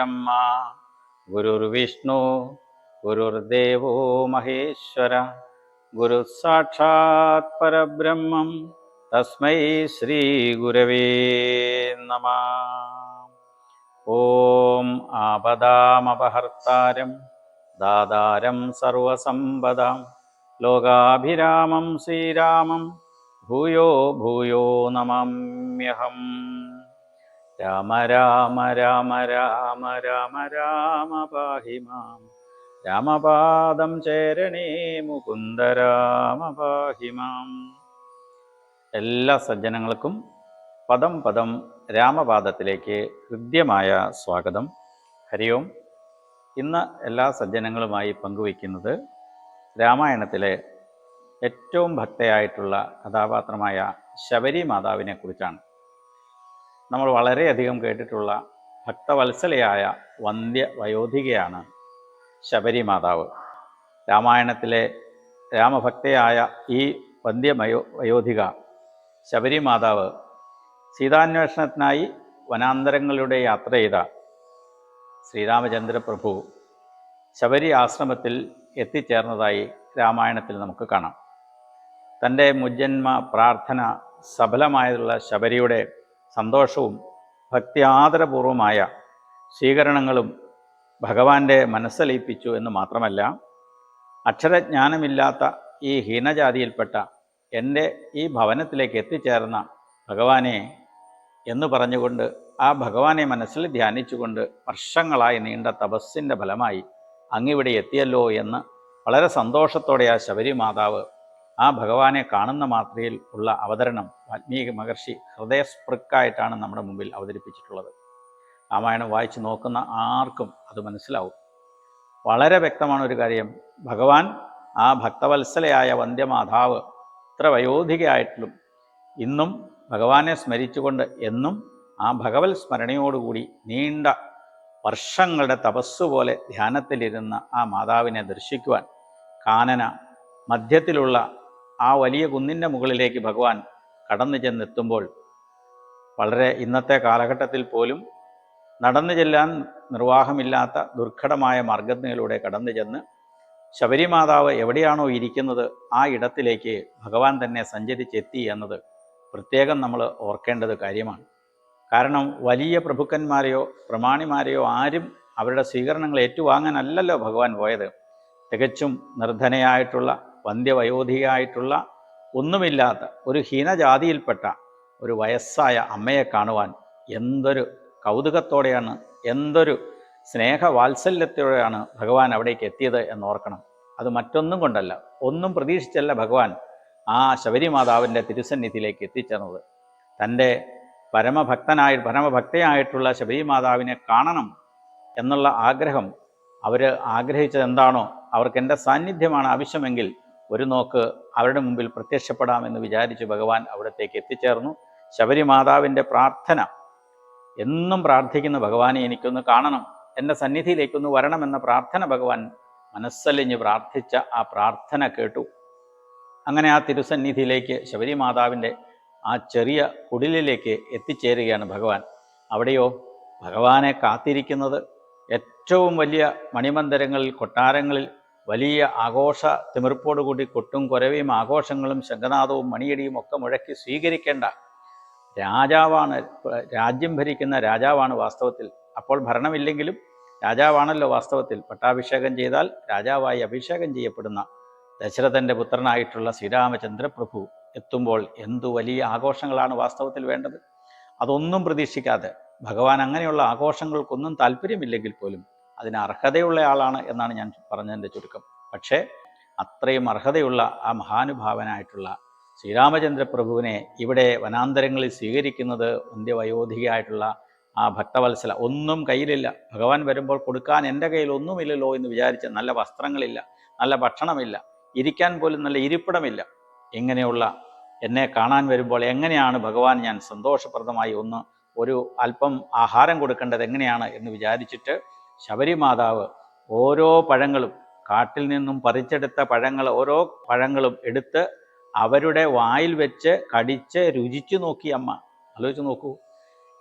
ഗുരുർബ്രഹ്മ ഗുരുർവിഷ്ണു ഗുരുർദേവോ മഹേശ്വര. ഗുരു സാക്ഷാത് പരബ്രഹ്മം. തസ്മൈ ശ്രീ ഗുരവേ നമ. ഓം ആപദാമപഹർത്താരം ദാതാരം സർവസമ്പദാം. ലോകാഭിരാമം ശ്രീരാമം. ഭൂയോ ഭൂയോ നമാമ്യഹം. രാമ രാമ രാമ രാമ രാമ രാമ പാഹി മാം. രാമപാദം ചേരണേ മുകുന്ദ രാമ പാഹി മാം. എല്ലാ സജ്ജനങ്ങൾക്കും പദം പദം രാമപാദത്തിലേക്ക് ഹൃദ്യമായ സ്വാഗതം. ഹരി ഓം ഇന്ന് എല്ലാ സജ്ജനങ്ങളുമായി പങ്കുവയ്ക്കുന്നത് രാമായണത്തിലെ ഏറ്റവും ഭക്തയായിട്ടുള്ള കഥാപാത്രമായ ശബരി മാതാവിനെ കുറിച്ചാണ്. നമ്മൾ വളരെയധികം കേട്ടിട്ടുള്ള ഭക്തവത്സലയായ വന്ധ്യ വയോധികയാണ് ശബരി മാതാവ്. രാമായണത്തിലെ രാമഭക്തയായ ഈ വന്ധ്യമയോ വയോധിക ശബരി മാതാവ് സീതാന്വേഷണത്തിനായി വനാന്തരങ്ങളുടെ യാത്ര ചെയ്ത ശ്രീരാമചന്ദ്രപ്രഭു ശബരി ആശ്രമത്തിൽ എത്തിച്ചേർന്നതായി രാമായണത്തിൽ നമുക്ക് കാണാം. തന്റെ മുജ്ജന്മ പ്രാർത്ഥന സഫലമായതുള്ള ശബരിയുടെ സന്തോഷവും ഭക്തി ആദരപൂർവമായ സ്വീകരണങ്ങളും ഭഗവാന്റെ മനസ്സലിയിപ്പിച്ചു എന്ന് മാത്രമല്ല അക്ഷരജ്ഞാനമില്ലാത്ത ഈ ഹീനജാതിയിൽപ്പെട്ട എന്റെ ഈ ഭവനത്തിലേക്ക് എത്തിച്ചേർന്ന ഭഗവാനെ എന്ന് പറഞ്ഞുകൊണ്ട് ആ ഭഗവാനെ മനസ്സിൽ ധ്യാനിച്ചുകൊണ്ട് വർഷങ്ങളായി നീണ്ട തപസ്സിന്റെ ഫലമായി അങ്ങിവിടെ എത്തിയല്ലോ എന്ന് വളരെ സന്തോഷത്തോടെ ആ ശബരി മാതാവ് ആ ഭഗവാനെ കാണുന്ന മാത്രയിൽ ഉള്ള അവതരണം വാൽമീകി മഹർഷി ഹൃദയസ്പൃക്കായിട്ടാണ് നമ്മുടെ മുമ്പിൽ അവതരിപ്പിച്ചിട്ടുള്ളത്. രാമായണം വായിച്ചു നോക്കുന്ന ആർക്കും അത് മനസ്സിലാവും. വളരെ വ്യക്തമാണ് ഒരു കാര്യം. ഭഗവാൻ ആ ഭക്തവത്സലയായ വന്ധ്യമാതാവ് ഇത്ര വയോധികയായിട്ടും ഇന്നും ഭഗവാനെ സ്മരിച്ചുകൊണ്ട് എന്നും ആ ഭഗവത് സ്മരണയോടുകൂടി നീണ്ട വർഷങ്ങളുടെ തപസ് പോലെ ധ്യാനത്തിലിരുന്ന ആ മാതാവിനെ ദർശിക്കുവാൻ കാനന മധ്യത്തിലുള്ള ആ വലിയ കുന്നിന്റെ മുകളിലേക്ക് ഭഗവാൻ കടന്നു ചെന്നെത്തുമ്പോൾ വളരെ ഇന്നത്തെ കാലഘട്ടത്തിൽ പോലും നടന്നു ചെല്ലാൻ നിർവാഹമില്ലാത്ത ദുർഘടമായ മാർഗത്തിലൂടെ കടന്നു ചെന്ന് ശബരിമാതാവ് എവിടെയാണോ ഇരിക്കുന്നത് ആ ഇടത്തിലേക്ക് ഭഗവാൻ തന്നെ സഞ്ചരിച്ചെത്തി എന്നത് പ്രത്യേകം നമ്മൾ ഓർക്കേണ്ടത് കാര്യമാണ്. കാരണം വലിയ പ്രഭുക്കന്മാരെയോ പ്രമാണിമാരെയോ ആരും അവരുടെ സ്വീകരണങ്ങൾ ഏറ്റുവാങ്ങാനല്ലല്ലോ ഭഗവാൻ പോയത്. തികച്ചും നിർധനയായിട്ടുള്ള വന്ധ്യവയോധികയായിട്ടുള്ള ഒന്നുമില്ലാത്ത ഒരു ഹീനജാതിയിൽപ്പെട്ട ഒരു വയസ്സായ അമ്മയെ കാണുവാൻ എന്തൊരു കൗതുകത്തോടെയാണ് എന്തൊരു സ്നേഹവാത്സല്യത്തോടെയാണ് ഭഗവാൻ അവിടേക്ക് എത്തിയത് എന്നോർക്കണം. അത് മറ്റൊന്നും കൊണ്ടല്ല ഒന്നും പ്രതീക്ഷിച്ചല്ല ഭഗവാൻ ആ ശബരിമാതാവിന്റെ തിരുസന്നിധിയിലേക്ക് എത്തിച്ചേർന്നത് തന്റെ പരമഭക്തനായി പരമഭക്തയായിട്ടുള്ള ശബരിമാതാവിനെ കാണണം എന്നുള്ള ആഗ്രഹം അവർ ആഗ്രഹിച്ചത് എന്താണോ അവർക്ക് എന്റെ സാന്നിധ്യമാണ് ആവശ്യമെങ്കിൽ ഒരു നോക്ക് അവരുടെ മുമ്പിൽ പ്രത്യക്ഷപ്പെടാമെന്ന് വിചാരിച്ച് ഭഗവാൻ അവിടത്തേക്ക് എത്തിച്ചേർന്നു. ശബരിമാതാവിന്റെ പ്രാർത്ഥന എന്നും പ്രാർത്ഥിക്കുന്ന ഭഗവാനെ എനിക്കൊന്ന് കാണണം. എന്റെ സന്നിധിയിലേക്കൊന്ന് വരണമെന്ന പ്രാർത്ഥന ഭഗവാൻ മനസ്സലിഞ്ഞ് പ്രാർത്ഥിച്ച ആ പ്രാർത്ഥന കേട്ടു. അങ്ങനെ ആ തിരുസന്നിധിയിലേക്ക് ശബരിമാതാവിന്റെ ആ ചെറിയ കുടിലിലേക്ക് എത്തിച്ചേരുകയാണ് ഭഗവാൻ. അവിടെയോ ഭഗവാനെ കാത്തിരിക്കുന്നത്? ഏറ്റവും വലിയ മണിമന്ദിരങ്ങളിൽ കൊട്ടാരങ്ങളിൽ വലിയ ആഘോഷ തിമിർപ്പോടുകൂടി കൊട്ടും കുരവയും ആഘോഷങ്ങളും ശംഖനാഥവും മണിയടിയും ഒക്കെ മുഴക്കി സ്വീകരിക്കേണ്ട രാജാവാണ് രാജ്യം ഭരിക്കുന്ന രാജാവാണ് വാസ്തവത്തിൽ. അപ്പോൾ ഭരണമില്ലെങ്കിലും രാജാവാണല്ലോ വാസ്തവത്തിൽ. പട്ടാഭിഷേകം ചെയ്താൽ രാജാവായി അഭിഷേകം ചെയ്യപ്പെടുന്ന ദശരഥന്റെ പുത്രനായിട്ടുള്ള ശ്രീരാമചന്ദ്ര പ്രഭു എത്തുമ്പോൾ എന്തു വലിയ ആഘോഷങ്ങളാണ് വാസ്തവത്തിൽ വേണ്ടത്? അതൊന്നും പ്രതീക്ഷിക്കാതെ. ഭഗവാൻ അങ്ങനെയുള്ള ആഘോഷങ്ങൾക്കൊന്നും താല്പര്യമില്ലെങ്കിൽ പോലും അതിന് അർഹതയുള്ള ആളാണ് എന്നാണ് ഞാൻ പറഞ്ഞതിന്റെ ചുരുക്കം. പക്ഷേ അത്രയും അർഹതയുള്ള ആ മഹാനുഭാവനായിട്ടുള്ള ശ്രീരാമചന്ദ്ര പ്രഭുവിനെ ഇവിടെ വനാന്തരങ്ങളിൽ സ്വീകരിക്കുന്നത് വന്ധ്യവയോധികയായിട്ടുള്ള ആ ഭക്തവത്സല ഒന്നും കയ്യിലില്ല. ഭഗവാൻ വരുമ്പോൾ കൊടുക്കാൻ എന്റെ കയ്യിൽ ഒന്നുമില്ലല്ലോ എന്ന് വിചാരിച്ച് നല്ല വസ്ത്രങ്ങളില്ല നല്ല ഭക്ഷണമില്ല ഇരിക്കാൻ പോലും നല്ല ഇരിപ്പിടമില്ല. ഇങ്ങനെയുള്ള എന്നെ കാണാൻ വരുമ്പോൾ എങ്ങനെയാണ് ഭഗവാൻ ഞാൻ സന്തോഷപ്രദമായി ഒന്ന് ഒരു അല്പം ആഹാരം കൊടുക്കേണ്ടത് എങ്ങനെയാണ് എന്ന് വിചാരിച്ചിട്ട് ശബരി മാതാവ് ഓരോ പഴങ്ങളും കാട്ടിൽ നിന്നും പറിച്ചെടുത്ത പഴങ്ങൾ ഓരോ പഴങ്ങളും എടുത്ത് അവരുടെ വായിൽ വെച്ച് കടിച്ച് രുചിച്ചു നോക്കി അമ്മ. ആലോചിച്ച് നോക്കൂ.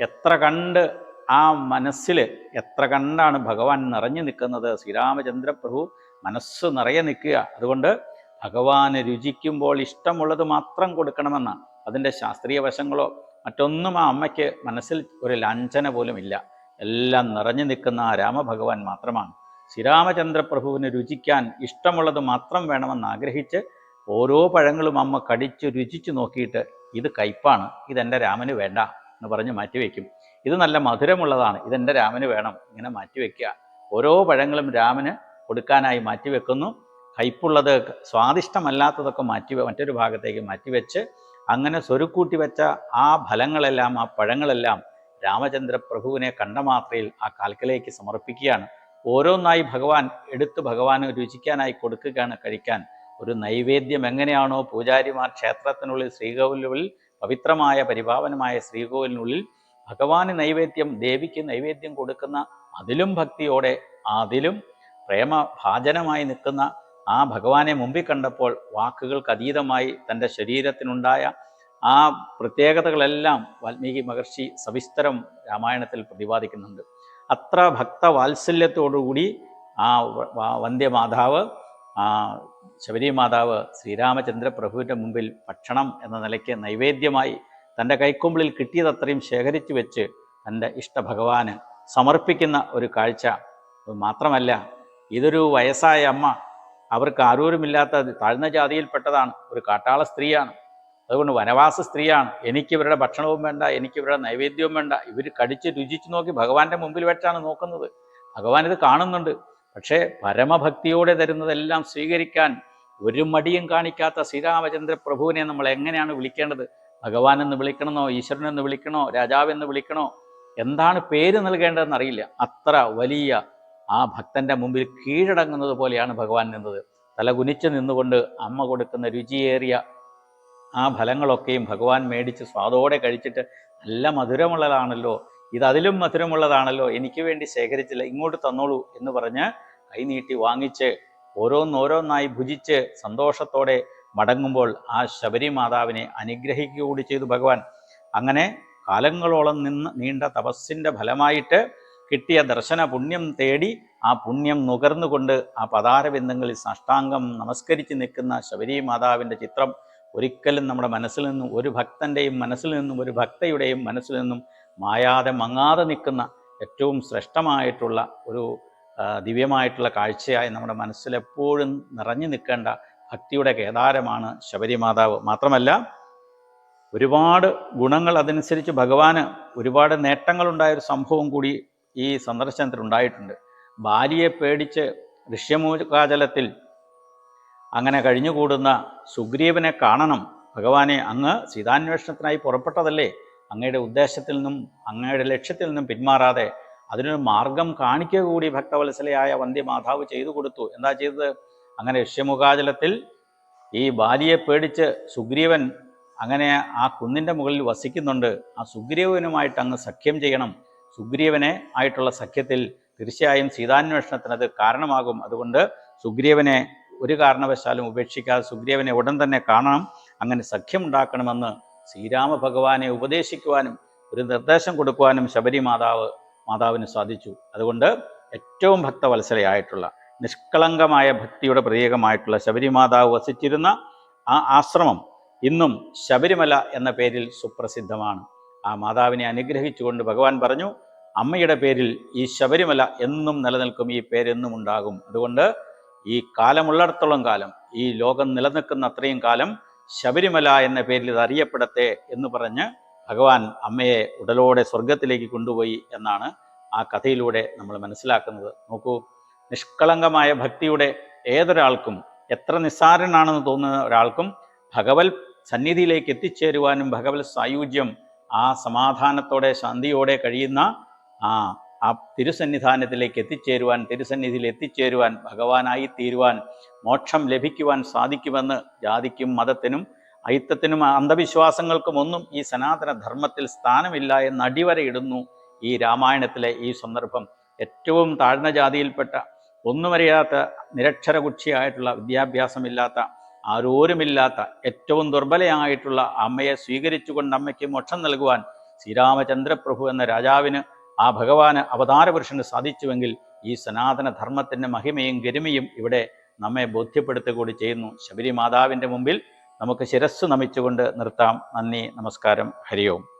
എത്ര കണ്ട് ആ മനസ്സിൽ എത്ര കണ്ടാണ് ഭഗവാൻ നിറഞ്ഞു നിൽക്കുന്നത്. ശ്രീരാമചന്ദ്രപ്രഭു മനസ്സ് നിറയെ നിൽക്കുക. അതുകൊണ്ട് ഭഗവാന് രുചിക്കുമ്പോൾ ഇഷ്ടമുള്ളത് മാത്രം കൊടുക്കണമെന്നാണ്. അതിന്റെ ശാസ്ത്രീയ വശങ്ങളോ മറ്റൊന്നും ആ അമ്മയ്ക്ക് മനസ്സിൽ ഒരു ലാഞ്ചന പോലും ഇല്ല. എല്ലാം നിറഞ്ഞു നിൽക്കുന്ന ആ രാമഭഗവാൻ മാത്രമാണ്. ശ്രീരാമചന്ദ്രപ്രഭുവിന് രുചിക്കാൻ ഇഷ്ടമുള്ളത് മാത്രം വേണമെന്ന് ആഗ്രഹിച്ച് ഓരോ പഴങ്ങളും അമ്മ കടിച്ച് രുചിച്ച് നോക്കിയിട്ട് ഇത് കയ്പാണ് ഇതെന്റെ രാമന് വേണ്ട എന്ന് പറഞ്ഞ് മാറ്റിവെക്കും ഇത് നല്ല മധുരമുള്ളതാണ് ഇതെന്റെ രാമന് വേണം ഇങ്ങനെ മാറ്റിവെക്കുക ഓരോ പഴങ്ങളും രാമന് കൊടുക്കാനായി മാറ്റിവെക്കുന്നു കയ്പുള്ളത് സ്വാദിഷ്ടമല്ലാത്തതൊക്കെ മാറ്റി മറ്റൊരു ഭാഗത്തേക്ക് മാറ്റിവെച്ച് അങ്ങനെ സ്വരുക്കൂട്ടി വെച്ച ആ ഫലങ്ങളെല്ലാം ആ പഴങ്ങളെല്ലാം രാമചന്ദ്ര പ്രഭുവിനെ കണ്ട മാത്രയിൽ ആ കാൽക്കലേക്ക് സമർപ്പിക്കുകയാണ്. ഓരോന്നായി ഭഗവാൻ എടുത്ത് ഭഗവാന് രുചിക്കാനായി കൊടുക്കുകയാണ് കഴിക്കാൻ. ഒരു നൈവേദ്യം എങ്ങനെയാണോ പൂജാരിമാർ ക്ഷേത്രത്തിനുള്ളിൽ ശ്രീകോവിലുള്ളിൽ പവിത്രമായ പരിപാവനമായ ശ്രീകോവിലിനുള്ളിൽ ഭഗവാന് നൈവേദ്യം ദേവിക്ക് നൈവേദ്യം കൊടുക്കുന്ന അതിലും ഭക്തിയോടെ അതിലും പ്രേമഭാജനമായി നിൽക്കുന്ന ആ ഭഗവാനെ മുമ്പിൽ കണ്ടപ്പോൾ വാക്കുകൾക്ക് അതീതമായി തന്റെ ശരീരത്തിനുണ്ടായ ആ പ്രത്യേകതകളെല്ലാം വാൽമീകി മഹർഷി സവിസ്തരം രാമായണത്തിൽ പ്രതിപാദിക്കുന്നുണ്ട്. അത്ര ഭക്തവാത്സല്യത്തോടുകൂടി ആ വന്ധ്യമാതാവ് ആ ശബരി മാതാവ് ശ്രീരാമചന്ദ്ര പ്രഭുവിന്റെ മുമ്പിൽ ഭക്ഷണം എന്ന നിലയ്ക്ക് നൈവേദ്യമായി തന്റെ കൈക്കൊമ്പിളിൽ കിട്ടിയതത്രയും ശേഖരിച്ചു വെച്ച് തന്റെ ഇഷ്ടഭഗവാന് സമർപ്പിക്കുന്ന ഒരു കാഴ്ച മാത്രമല്ല ഇതൊരു വയസ്സായ അമ്മ. അവർക്ക് ആരൂരുമില്ലാത്ത താഴ്ന്ന ജാതിയിൽപ്പെട്ടതാണ് ഒരു കാട്ടാള സ്ത്രീയാണ്. അതുകൊണ്ട് വനവാസ സ്ത്രീയാണ്. എനിക്ക് ഇവരുടെ ഭക്ഷണവും വേണ്ട എനിക്ക് ഇവരുടെ നൈവേദ്യവും വേണ്ട. ഇവർ കടിച്ച് രുചിച്ച് നോക്കി ഭഗവാന്റെ മുമ്പിൽ വെച്ചാണ് നോക്കുന്നത്. ഭഗവാൻ ഇത് കാണുന്നുണ്ട്. പക്ഷേ പരമഭക്തിയോടെ തരുന്നതെല്ലാം സ്വീകരിക്കാൻ ഒരു മടിയും കാണിക്കാത്ത ശ്രീരാമചന്ദ്ര പ്രഭുവിനെ നമ്മൾ എങ്ങനെയാണ് വിളിക്കേണ്ടത്? ഭഗവാൻ എന്ന് വിളിക്കണമെന്നോ ഈശ്വരൻ എന്ന് വിളിക്കണോ രാജാവ് എന്ന് വിളിക്കണോ? എന്താണ് പേര് നൽകേണ്ടതെന്ന് അറിയില്ല. അത്ര വലിയ ആ ഭക്തന്റെ മുമ്പിൽ കീഴടങ്ങുന്നത് പോലെയാണ് ഭഗവാൻ നിന്നത്. തല കുനിച്ച് നിന്നുകൊണ്ട് അമ്മ കൊടുക്കുന്ന രുചിയേറിയ ആ ഫലങ്ങളൊക്കെയും ഭഗവാൻ മേടിച്ച് സ്വാദോടെ കഴിച്ചിട്ട് നല്ല മധുരമുള്ളതാണല്ലോ. ഇത് അതിലും മധുരമുള്ളതാണല്ലോ. എനിക്ക് വേണ്ടി ശേഖരിച്ചില്ല. ഇങ്ങോട്ട് തന്നോളൂ എന്ന് പറഞ്ഞ് കൈനീട്ടി വാങ്ങിച്ച് ഓരോന്നോരോന്നായി ഭുജിച്ച് സന്തോഷത്തോടെ മടങ്ങുമ്പോൾ ആ ശബരി മാതാവിനെ അനുഗ്രഹിക്കുക കൂടി ചെയ്തു ഭഗവാൻ. അങ്ങനെ കാലങ്ങളോളം നിന്ന് നീണ്ട തപസ്സിന്റെ ഫലമായിട്ട് കിട്ടിയ ദർശന പുണ്യം തേടി ആ പുണ്യം നുകർന്നുകൊണ്ട് ആ പതാരബിന്ദങ്ങളിൽ സാഷ്ടാംഗം നമസ്കരിച്ച് നിൽക്കുന്ന ശബരി മാതാവിന്റെ ചിത്രം ഒരിക്കലും നമ്മുടെ മനസ്സിൽ നിന്നും ഒരു ഭക്തന്റെയും മനസ്സിൽ നിന്നും ഒരു ഭക്തയുടെയും മനസ്സിൽ നിന്നും മായാതെ മങ്ങാതെ നിൽക്കുന്ന ഏറ്റവും ശ്രേഷ്ഠമായിട്ടുള്ള ഒരു ദിവ്യമായിട്ടുള്ള കാഴ്ചയായി നമ്മുടെ മനസ്സിലെപ്പോഴും നിറഞ്ഞു നിൽക്കേണ്ട ഭക്തിയുടെ കേദാരമാണ് ശബരിമാതാവ്. മാത്രമല്ല ഒരുപാട് ഗുണങ്ങൾ അതനുസരിച്ച് ഭഗവാന് ഒരുപാട് നേട്ടങ്ങളുണ്ടായ ഒരു സംഭവം കൂടി ഈ സന്ദർശനത്തിൽ ഉണ്ടായിട്ടുണ്ട്. ഭാര്യയെ പേടിച്ച് ഋഷ്യമൂകാചലത്തിൽ അങ്ങനെ കഴിഞ്ഞുകൂടുന്ന സുഗ്രീവനെ കാണണം. ഭഗവാനെ അങ്ങ് സീതാന്വേഷണത്തിനായി പുറപ്പെട്ടതല്ലേ? അങ്ങയുടെ ഉദ്ദേശത്തിൽ നിന്നും അങ്ങയുടെ ലക്ഷ്യത്തിൽ നിന്നും പിന്മാറാതെ അതിനൊരു മാർഗം കാണിക്കുക കൂടി ഭക്തവത്സലയായ വന്ധ്യമാതാവ് ചെയ്തു കൊടുത്തു. എന്താ ചെയ്തത്? അങ്ങനെ ഋഷ്യമുഖാചലത്തിൽ ഈ ബാലിയെ പേടിച്ച് സുഗ്രീവൻ അങ്ങനെ ആ കുന്നിന്റെ മുകളിൽ വസിക്കുന്നുണ്ട്. ആ സുഗ്രീവനുമായിട്ട് അങ്ങ് സഖ്യം ചെയ്യണം. സുഗ്രീവനെ ആയിട്ടുള്ള സഖ്യത്തിൽ തീർച്ചയായും സീതാന്വേഷണത്തിന് അത് കാരണമാകും. അതുകൊണ്ട് സുഗ്രീവനെ ഒരു കാരണവശാലും ഉപേക്ഷിക്കാതെ സുഗ്രീവനെ ഉടൻ തന്നെ കാണണം അങ്ങനെ സഖ്യമുണ്ടാക്കണമെന്ന് ശ്രീരാമ ഭഗവാനെ ഉപദേശിക്കുവാനും ഒരു നിർദ്ദേശം കൊടുക്കുവാനും ശബരി മാതാവ് മാതാവിന് സാധിച്ചു. അതുകൊണ്ട് ഏറ്റവും ഭക്തവത്സലയായിട്ടുള്ള നിഷ്കളങ്കമായ ഭക്തിയുടെ പ്രതീകമായിട്ടുള്ള ശബരി മാതാവ് വസിച്ചിരുന്ന ആ ആശ്രമം ഇന്നും ശബരിമല എന്ന പേരിൽ സുപ്രസിദ്ധമാണ്. ആ മാതാവിനെ അനുഗ്രഹിച്ചുകൊണ്ട് ഭഗവാൻ പറഞ്ഞു അമ്മയുടെ പേരിൽ ഈ ശബരിമല എന്നും നിലനിൽക്കും ഈ പേരെന്നും ഉണ്ടാകും. അതുകൊണ്ട് ഈ കാലമുള്ളിടത്തോളം കാലം ഈ ലോകം നിലനിൽക്കുന്ന അത്രയും കാലം ശബരിമല എന്ന പേരിൽ ഇത് അറിയപ്പെടട്ടെ എന്ന് പറഞ്ഞ് ഭഗവാൻ അമ്മയെ ഉടലോടെ സ്വർഗത്തിലേക്ക് കൊണ്ടുപോയി എന്നാണ് ആ കഥയിലൂടെ നമ്മൾ മനസ്സിലാക്കുന്നത്. നോക്കൂ നിഷ്കളങ്കമായ ഭക്തിയുടെ ഏതൊരാൾക്കും എത്ര നിസ്സാരനാണെന്ന് തോന്നുന്ന ഒരാൾക്കും ഭഗവത് സന്നിധിയിലേക്ക് എത്തിച്ചേരുവാനും ഭഗവത് സായുജ്യം ആ സമാധാനത്തോടെ ശാന്തിയോടെ കഴിയുന്ന ആ ആ തിരുസന്നിധാനത്തിലേക്ക് എത്തിച്ചേരുവാൻ തിരുസന്നിധിയിൽ എത്തിച്ചേരുവാൻ ഭഗവാനായി തീരുവാൻ മോക്ഷം ലഭിക്കുവാൻ സാധിക്കുമെന്ന് ജാതിക്കും മതത്തിനും അയിത്തത്തിനും അന്ധവിശ്വാസങ്ങൾക്കും ഒന്നും ഈ സനാതന ധർമ്മത്തിൽ സ്ഥാനമില്ല എന്ന് അടിവരയിടുന്നു ഈ രാമായണത്തിലെ ഈ സന്ദർഭം. ഏറ്റവും താഴ്ന്ന ജാതിയിൽപ്പെട്ട ഒന്നുമറിയാത്ത നിരക്ഷരകുക്ഷിയായിട്ടുള്ള വിദ്യാഭ്യാസമില്ലാത്ത ആരോരുമില്ലാത്ത ഏറ്റവും ദുർബലയായിട്ടുള്ള അമ്മയെ സ്വീകരിച്ചുകൊണ്ട് അമ്മയ്ക്ക് മോക്ഷം നൽകുവാൻ ശ്രീരാമചന്ദ്രപ്രഭു എന്ന രാജാവിന് ആ ഭഗവാന് അവതാര പുരുഷന് സാധിച്ചുവെങ്കിൽ ഈ സനാതന ധർമ്മത്തിന്റെ മഹിമയും ഗരിമയും ഇവിടെ നമ്മെ ബോധ്യപ്പെടുത്തുക കൂടി ചെയ്യുന്നു. ശബരിമാതാവിന്റെ മുമ്പിൽ നമുക്ക് ശിരസ് നമിച്ചുകൊണ്ട് നിർത്താം. നന്ദി നമസ്കാരം. ഹരി ഓം